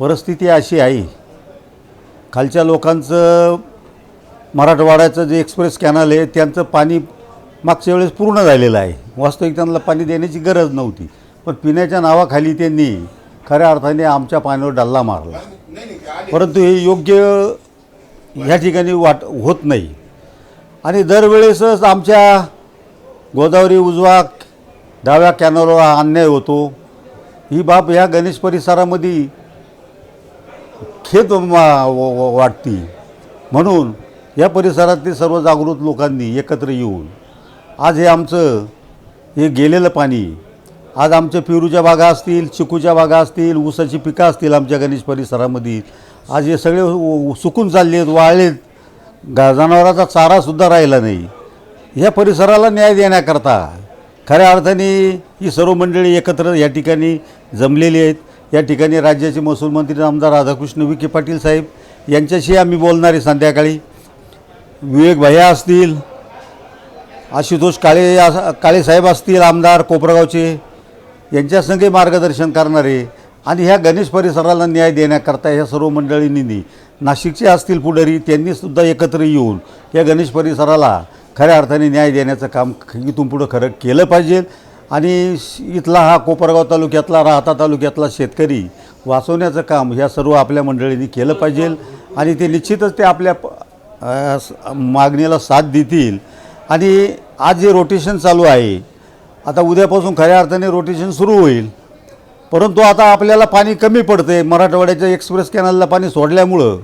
परिस्थिती अशी आहे खालच्या लोकांचं मराठवाड्याचं जे एक्सप्रेस कॅनल आहे त्यांचं पाणी मागच्या वेळेस पूर्ण झालेलं आहे. वास्तविक त्यांना पाणी देण्याची गरज नव्हती. पण पिण्याच्या नावाखाली त्यांनी खऱ्या अर्थाने आमच्या पाण्यावर डल्ला मारला. परंतु हे योग्य ह्या ठिकाणी वाट होत नाही. आणि दरवेळेसच आमच्या गोदावरी उजवा डाव्या कॅनलवर हा अन्याय होतो. ही बाब ह्या गणेश परिसरामध्ये खेद मा- व- वाटती म्हणून या परिसरातील सर्व जागृत लोकांनी एकत्र येऊन आज हे आमचं हे गेलेलं पाणी आज आमच्या पेरूच्या बागा असतील चिकूच्या बागा असतील ऊसाची पिकं असतील आमच्या गणेश परिसरामध्ये आज हे सगळे उ- सुकून चालले आहेत वाळलेत. गा जनावराचा चारासुद्धा राहिला नाही. या परिसराला न्याय देण्याकरता खऱ्या अर्थाने ही सर्व मंडळी एकत्र या ठिकाणी जमलेली आहेत. या ठिकाणी राज्याचे महसूल मंत्री आमदार राधाकृष्ण विखे पाटील साहेब यांच्याशी आम्ही बोलणार आहे संध्याकाळी. विवेक भैया असतील आशुतोष काळे काळेसाहेब काळे साहेब असतील आमदार कोपरगावचे यांच्या संघे मार्गदर्शन करणारे आणि ह्या गणेश परिसराला न्याय देण्याकरता ह्या सर्व मंडळींनी नाशिकचे असतील पुढारी त्यांनीसुद्धा एकत्र येऊन या गणेश परिसराला खऱ्या अर्थाने न्याय देण्याचं काम इथून पुढं खरं केलं पाहिजे. आणि श- इथला हा कोपरगाव तालुक्यातला राहता तालुक्यातला शेतकरी वाचवण्याचं काम ह्या सर्व आपल्या मंडळींनी केलं पाहिजे आणि ते निश्चितच ते आपल्या मागणीला साथ देतील. आणि आज जे रोटेशन चालू आहे आता उद्यापासून खऱ्या अर्थाने रोटेशन सुरू होईल. परंतु आता आपल्याला पाणी कमी पडते मराठवाड्याच्या एक्सप्रेस कॅनलला पाणी सोडल्यामुळं.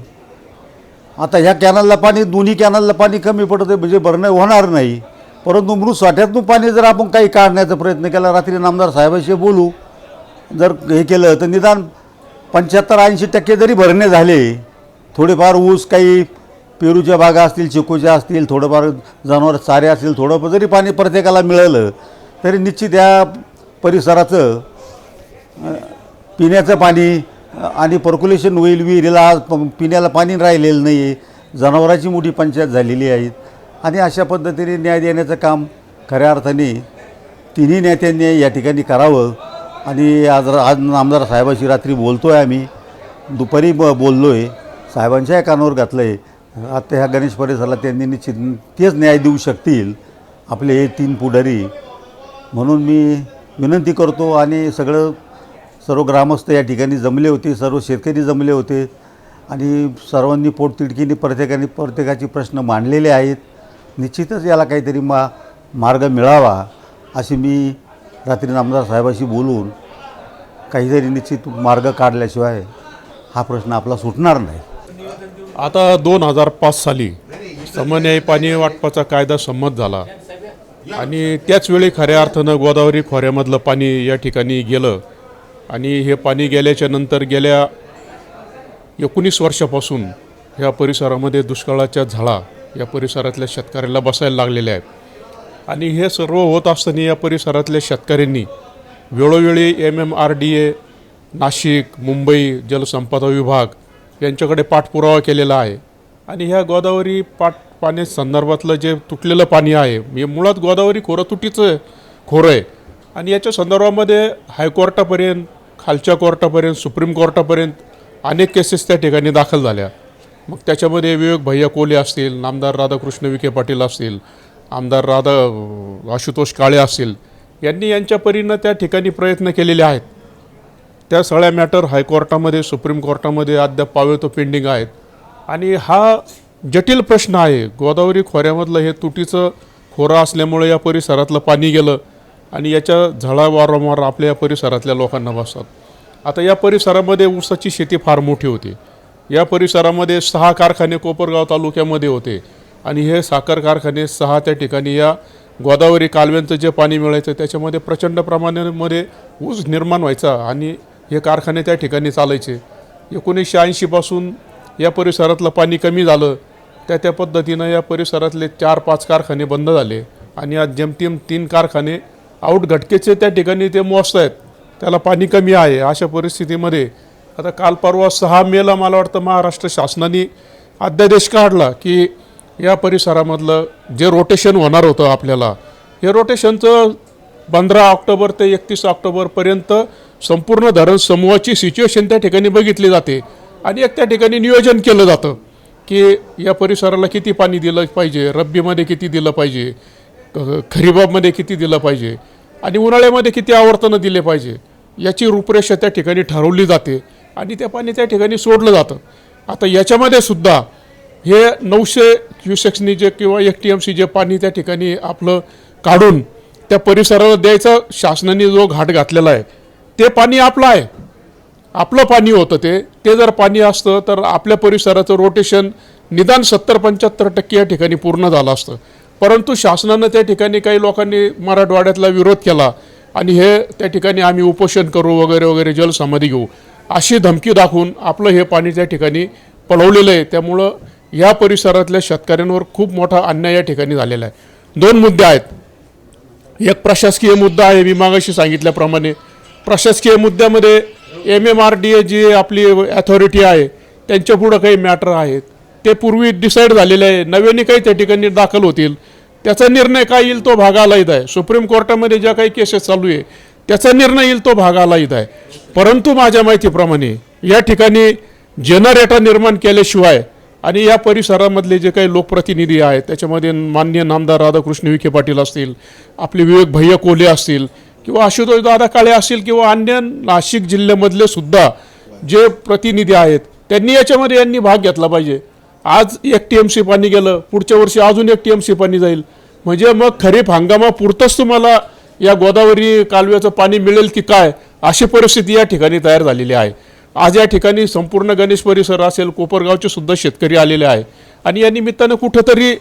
आता ह्या कॅनलला पाणी दोन्ही कॅनलला पाणी कमी पडते म्हणजे भरणं होणार नाही. परंतु मृत साठ्यातून पाणी जर आपण काही काढण्याचा प्रयत्न केला रात्री नामदार साहेबांशी बोलू जर हे केलं तर निदान पंच्याहत्तर ऐंशी टक्के जरी भरणे झाले थोडेफार ऊस काही पेरूच्या बागा असतील चिकूच्या असतील थोडंफार जनावर चारे असतील थोडंफार जरी पाणी प्रत्येकाला मिळालं तरी निश्चित या परिसराचं पिण्याचं पाणी आणि पर्क्युलेशन होईल विहिरीला आज प- पिण्याला पाणी राहिलेलं नाही आहे जनावरांची मोठी पंचायत झालेली आहे. आणि अशा पद्धतीने न्याय देण्याचं काम खऱ्या अर्थाने तिन्ही नेत्यांनी या ठिकाणी करावं. आणि आज आज आमदार साहेबाशी रात्री बोलतो आहे आम्ही. दुपारी ब बोललो आहे साहेबांच्या कानावर घातलं आहे आता ह्या गणेश परिसराला त्यांनी निश्चित तेच न्याय देऊ शकतील. आपले हे तीन पुढारी. म्हणून मी विनंती करतो आणि सगळं सर्व ग्रामस्थ या ठिकाणी जमले होते सर्व शेतकरी जमले होते. आणि सर्वांनी पोटतिडकीने प्रत्येकाने प्रत्येकाचे प्रश्न मांडलेले आहेत. निश्चितच याला काहीतरी मा मार्ग मिळावा अशी मी रात्री आमदार साहेबाशी बोलून काहीतरी निश्चित मार्ग काढल्याशिवाय हा प्रश्न आपला सुटणार नाही. आता दोन हजार पाच साली समन्यायी पाणी वाटपाचा कायदा संमत झाला आणि त्याचवेळी खऱ्या अर्थानं गोदावरी खोऱ्यामधलं पाणी या ठिकाणी गेलं. आणि हे पाणी गेल्याच्यानंतर गेल्या एकोणीस वर्षापासून ह्या परिसरामध्ये दुष्काळाच्या झाला या परिसरातल्या शेतकऱ्याला बसायला लागलेल्या आहेत. आणि हे सर्व होत असताना या परिसरातल्या शेतकऱ्यांनी वेळोवेळी M M R D A Nashik Mumbai जलसंपदा विभाग यांच्याकडे पाठपुरावा केलेला आहे. आणि ह्या गोदावरी पाठ पाणी संदर्भातलं जे तुटलेलं पाणी आहे हे मुळात गोदावरी खोरं तुटीचं खोरं आहे. आणि याच्या संदर्भामध्ये हायकोर्टापर्यंत खालच्या कोर्टापर्यंत सुप्रीम कोर्टापर्यंत अनेक केसेस त्या ठिकाणी दाखल झाल्या. मग त्याच्यामध्ये विवेक भैया कोले असतील नामदार राधाकृष्ण विखे पाटील असतील आमदार राधा आशुतोष काळे असतील यांनी यांच्या परीनं त्या ठिकाणी प्रयत्न केलेले आहेत. त्या सगळ्या मॅटर हायकोर्टामध्ये सुप्रीम कोर्टामध्ये अद्याप पावे तो पेंडिंग आहेत. आणि हा जटिल प्रश्न आहे. गोदावरी खोऱ्यामधलं हे तुटीचं खोरं असल्यामुळे या परिसरातलं पाणी गेलं आणि याच्या झळा वारंवार आपल्या या परिसरातल्या लोकांना बसतात. आता या परिसरामध्ये ऊसाची शेती फार मोठी होती. या परिसरामध्ये सहा कारखाने कोपरगाव तालुक्यामध्ये होते. आणि हे साखर कारखाने सहा त्या ठिकाणी या गोदावरी कालव्यांचं जे पाणी मिळायचं त्याच्यामध्ये प्रचंड प्रमाणामध्ये ऊस निर्माण व्हायचा आणि हे कारखाने त्या ठिकाणी चालायचे. एकोणीसशे ऐंशीपासून या परिसरातलं पाणी कमी झालं. त्या त्या पद्धतीनं या परिसरातले चार पाच कारखाने बंद झाले. आणि आज जेमतेम तीन कारखाने आऊट घटकेचे त्या ठिकाणी ते मोजत आहेत त्याला पाणी कमी आहे अशा परिस्थितीमध्ये आता काल परवा सहा मेला मला वाटतं महाराष्ट्र शासनाने अध्यादेश काढला की या परिसरामधलं जे रोटेशन होणार होतं आपल्याला हे रोटेशनचं पंधरा ऑक्टोबर ते एकतीस ऑक्टोबरपर्यंत संपूर्ण धरण समूहाची सिच्युएशन त्या ठिकाणी बघितली जाते आणि एक त्या ठिकाणी नियोजन केलं जातं की या परिसराला किती पाणी दिलं पाहिजे रब्बीमध्ये किती दिलं पाहिजे खरीबामध्ये किती दिलं पाहिजे आणि उन्हाळ्यामध्ये किती आवर्तनं दिले पाहिजे याची रूपरेषा त्या ठिकाणी ठरवली जाते. आणि ते पाणी त्या ठिकाणी सोडलं जातं. आता याच्यामध्ये सुद्धा हे नऊशे क्युसेक्सनी जे किंवा एक टी एम सी जे पाणी त्या ठिकाणी आपलं काढून त्या परिसराला द्यायचा शासनाने जो घाट घातलेला आहे ते पाणी आपलं आहे. आपलं पाणी होतं ते. ते जर पाणी असतं तर आपल्या परिसराचं रोटेशन निदान सत्तर पंच्याहत्तर टक्के या ठिकाणी पूर्ण झालं असतं. परंतु शासनानं त्या ठिकाणी काही लोकांनी मराठवाड्यातला विरोध केला आणि हे त्या ठिकाणी आम्ही उपोषण करू वगैरे वगैरे जलसमाधी घेऊ. अशी धमकी दाखवून आपलं हे पाणी त्या ठिकाणी पळवलेलं आहे. त्यामुळं या परिसरातल्या शेतकऱ्यांवर खूप मोठा अन्याय या ठिकाणी झालेला आहे. दोन मुद्दे आहेत. एक प्रशासकीय मुद्दा आहे मी मागाशी सांगितल्याप्रमाणे. प्रशासकीय मुद्द्यामध्ये M M R D A जी आपली ॲथॉरिटी आहे त्यांच्यापुढं काही मॅटर आहेत. ते पूर्वी डिसाईड झालेले आहे. नव्याने काही त्या ठिकाणी दाखल होतील. त्याचा निर्णय काय येईल तो भागाला येत आहे. सुप्रीम कोर्टामध्ये ज्या काही केसेस चालू आहे त्याचा निर्णय येईल तो भागाला येत आहे. परंतु माझ्या माहितीप्रमाणे या ठिकाणी जनरेटर निर्माण केल्याशिवाय आणि या परिसरामधले जे काही लोकप्रतिनिधी आहेत त्याच्यामध्ये मान्य नामदार राधाकृष्ण विखे पाटील असतील आपले विवेक भैया कोले असतील किंवा आशुतोष दादा काळे असतील किंवा अन्य नाशिक जिल्ह्यामधले सुद्धा जे प्रतिनिधी आहेत त्यांनी याच्यामध्ये यांनी भाग घेतला पाहिजे. आज एक टी एम सी पाणी गेलं पुढच्या वर्षी अजून एक टी एम सी पाणी जाईल. म्हणजे मग खरीप हंगामापुरतंच तुम्हाला या गोदावरी कालव्याचं पाणी मिळेल की काय अशी परिस्थिती या ठिकाणी तयार झालेली आहे. आज या ठिकाणी संपूर्ण गणेश परिसर असेल कोपरगावचे सुद्धा शेतकरी आलेले आहे. आणि या निमित्तानं कुठंतरी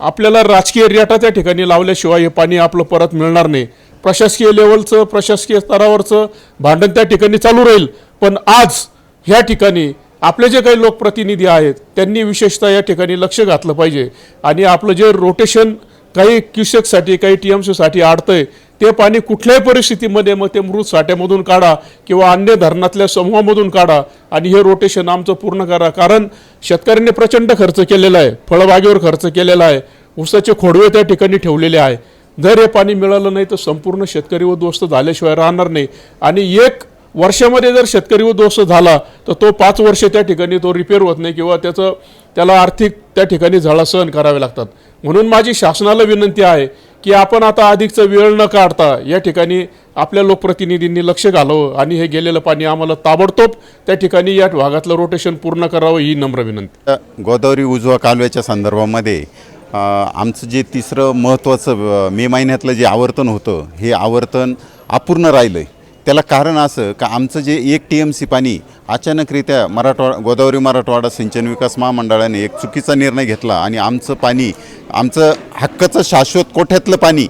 आपल्याला राजकीय रेटा त्या ठिकाणी लावल्याशिवाय हे पाणी आपलं परत मिळणार नाही. प्रशासकीय लेवलचं प्रशासकीय स्तरावरचं भांडण त्या ठिकाणी चालू राहील. पण आज ह्या ठिकाणी आपले जे काही लोकप्रतिनिधी आहेत त्यांनी विशेषतः या ठिकाणी लक्ष घातलं पाहिजे. आणि आपलं जे रोटेशन काही क्युसेकसाठी काही टी एम सीसाठी आडतं आहे ते पाणी कुठल्याही परिस्थितीमध्ये मग ते मृत साठ्यामधून काढा किंवा अन्य धरणातल्या समूहामधून काढा आणि हे रोटेशन आमचं पूर्ण करा. कारण शेतकऱ्यांनी प्रचंड खर्च केलेला आहे. फळबागेवर खर्च केलेला आहे. ऊसाचे खोडवे त्या ठिकाणी ठेवलेले आहे. जर हे पाणी मिळालं नाही तर संपूर्ण शेतकरी उद्ध्वस्त झाल्याशिवाय राहणार नाही. आणि एक वर्षामध्ये जर शेतकरी उद्ध्वस्त झाला तर तो पाच वर्ष त्या ठिकाणी तो रिपेअर होत नाही किंवा त्याचं त्याला आर्थिक त्या ठिकाणी झळा सहन करावे लागतात. म्हणून माझी शासनाला विनंती आहे की आपण आता अधिकचा वेळ न काढता या ठिकाणी आपल्या लोकप्रतिनिधींनी लक्ष घालावं आणि हे गेलेलं पाणी आम्हाला ताबडतोब त्या ठिकाणी या भागातलं रोटेशन पूर्ण करावं ही नम्र विनंती. गोदावरी उजवा कालव्याच्या संदर्भामध्ये आमचं जे तिसरं महत्त्वाचं मे महिन्यातलं जे आवर्तन होतं हे आवर्तन अपूर्ण राहिलं आहे त्याला कारण असं का आमचं जे एक टी एम सी पाणी अचानकरित्या मराठवाडा गोदावरी मराठवाडा सिंचन विकास महामंडळाने एक चुकीचा निर्णय घेतला आणि आमचं पाणी आमचं हक्काचं शाश्वत कोठ्यातलं पाणी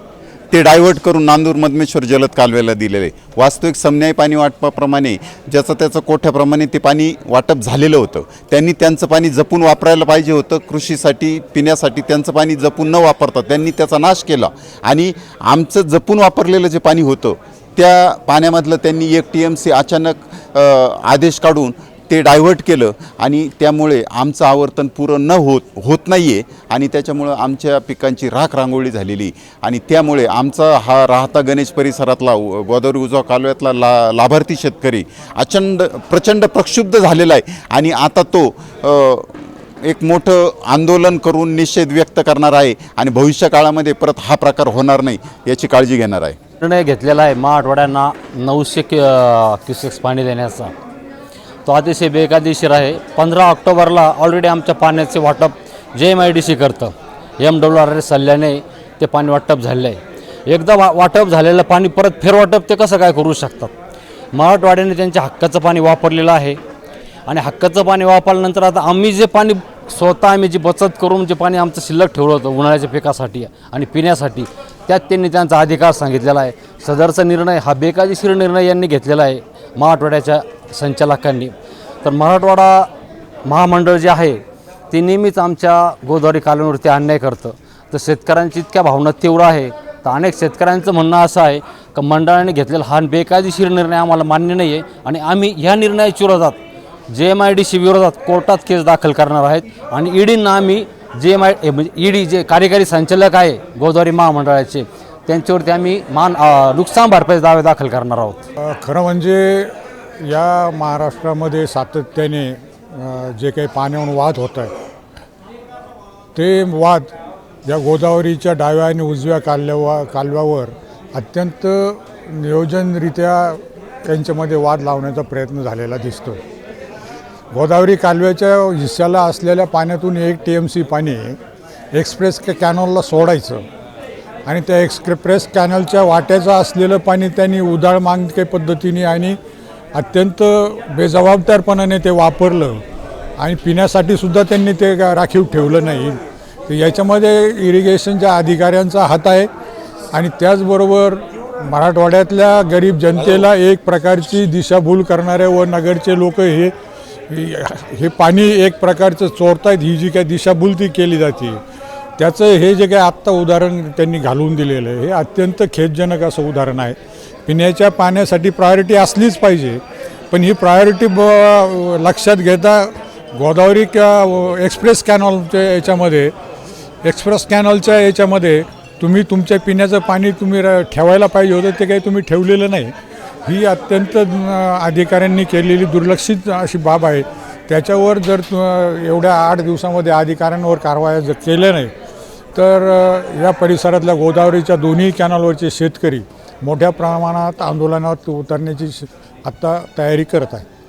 ते डायव्हर्ट करून नांदूर मधमेश्वर जलद कालव्याला दिलेले. वास्तविक समन्याय पाणी वाटपाप्रमाणे ज्याचं त्याचं कोठ्याप्रमाणे ते पाणी वाटप झालेलं होतं. त्यांनी त्यांचं पाणी जपून वापरायला पाहिजे होतं. कृषीसाठी पिण्यासाठी त्यांचं पाणी जपून न वापरता त्यांनी त्याचा नाश केला. आणि आमचं जपून वापरलेलं जे पाणी होतं त्या पाण्यामधलं त्यांनी एक टी एम सी अचानक आदेश काढून ते डायव्हर्ट केलं आणि त्यामुळे आमचं आवर्तन पुरं न होत होत नाही आहे आणि त्याच्यामुळं आमच्या पिकांची राख रांगोळी झालेली. आणि त्यामुळे आमचा हा राहता गणेश परिसरातला गोदर गोदावरी उजवा कालव्यातला ला लाभार्थी शेतकरी अचंड प्रचंड प्रक्षुब्ध झालेला आहे. आणि आता तो एक मोठं आंदोलन करून निषेध व्यक्त करणार आहे आणि भविष्य काळामध्ये परत हा प्रकार होणार नाही याची काळजी घेणार आहे. निर्णय घेतलेला आहे मराठवाड्यांना नऊशे क्यु क्युसेक्स पाणी देण्याचा. तो अतिशय बेकायदेशीर आहे. पंधरा ऑक्टोबरला ऑलरेडी आमच्या पाण्याचे वाटप जे एम आय डी सी करतं. एम डब्ल्यू आर एस सल्ल्याने ते पाणी वाटप झालेलं आहे. एकदा वा वाटप झालेलं पाणी परत फेरवाटप ते कसं काय करू शकतात? मराठवाड्याने त्यांच्या हक्काचं पाणी वापरलेलं आहे. आणि हक्काचं पाणी वापरल्यानंतर आता आम्ही जे पाणी स्वतः आम्ही जी बचत करून जे पाणी आमचं शिल्लक ठेवलं होतं उन्हाळ्याच्या पिकासाठी आणि पिण्यासाठी त्यात त्यांनी त्यांचा अधिकार सांगितलेला आहे. सदरचा निर्णय हा बेकायदेशीर निर्णय यांनी घेतलेला आहे मराठवाड्याच्या संचालकांनी. तर मराठवाडा महामंडळ जे आहे ते नेहमीच आमच्या गोदावरी कालव्यावरती अन्याय करतं. तर शेतकऱ्यांची इतक्या भावना तीव्र आहे. तर अनेक शेतकऱ्यांचं म्हणणं असं आहे का मंडळाने घेतलेला हा बेकायदेशीर निर्णय आम्हाला मान्य नाही आहे आणि आम्ही ह्या निर्णयाच्या विरोधात जे एम आय डी सी विरोधात कोर्टात केस दाखल करणार आहेत आणि ईडींना आम्ही जे एम आय म्हणजे ईडी जे कार्यकारी संचालक आहे गोदावरी महामंडळाचे त्यांच्यावरती आम्ही मान नुकसान भरपाईचा दावे दाखल करणार आहोत. खरं म्हणजे या महाराष्ट्रामध्ये सातत्याने जे काही पाण्यावरून वाद होत आहे ते वाद या गोदावरीच्या डाव्या आणि उजव्या कालव्या कालव्यावर अत्यंत नियोजनरित्या त्यांच्यामध्ये वाद लावण्याचा प्रयत्न झालेला दिसतो गोदावरी कालव्याच्या हिस्स्याला असलेल्या पाण्यातून एक टी एम सी पाणी एक्सप्रेस कॅनॉलला सोडायचं. आणि त्या एक्सप्रेस कॅनलच्या वाट्याचं असलेलं पाणी त्यांनी उधाळ मागके पद्धतीने आणि अत्यंत बेजबाबदारपणाने ते वापरलं. आणि पिण्यासाठी सुद्धा त्यांनी ते राखीव ठेवलं नाही. तर याच्यामध्ये इरिगेशनच्या अधिकाऱ्यांचा हात आहे. आणि त्याचबरोबर मराठवाड्यातल्या गरीब जनतेला एक प्रकारची दिशाभूल करणारे व नगरचे लोक हे हे पाणी एक प्रकारचं चोरतायत ही जी काही दिशाभूलती केली जाते त्याचं हे जे काही आत्ता उदाहरण त्यांनी घालून दिलेलं आहे हे अत्यंत खेदजनक असं उदाहरण आहे. पिण्याच्या पाण्यासाठी प्रायोरिटी असलीच पाहिजे पण ही प्रायोरिटी ब लक्षात घेता गोदावरी किंवा एक्सप्रेस कॅनॉलच्या याच्यामध्ये एक्सप्रेस कॅनॉलच्या याच्यामध्ये तुम्ही तुमच्या पिण्याचं पाणी तुम्ही र- ठेवायला पाहिजे होतं ते काही तुम्ही ठेवलेलं नाही. ही अत्यंत अधिकाऱ्यांनी केलेली दुर्लक्षित अशी बाब आहे. त्याच्यावर जर तु- एवढ्या आठ दिवसामध्ये अधिकाऱ्यांवर कारवाया जर केल्या नाही तर या परिसरातल्या गोदावरीच्या दोन्ही कॅनलवरचे शेतकरी मोठ्या प्रमाणात आंदोलनात उतरण्याची श- आत्ता तयारी करत आहे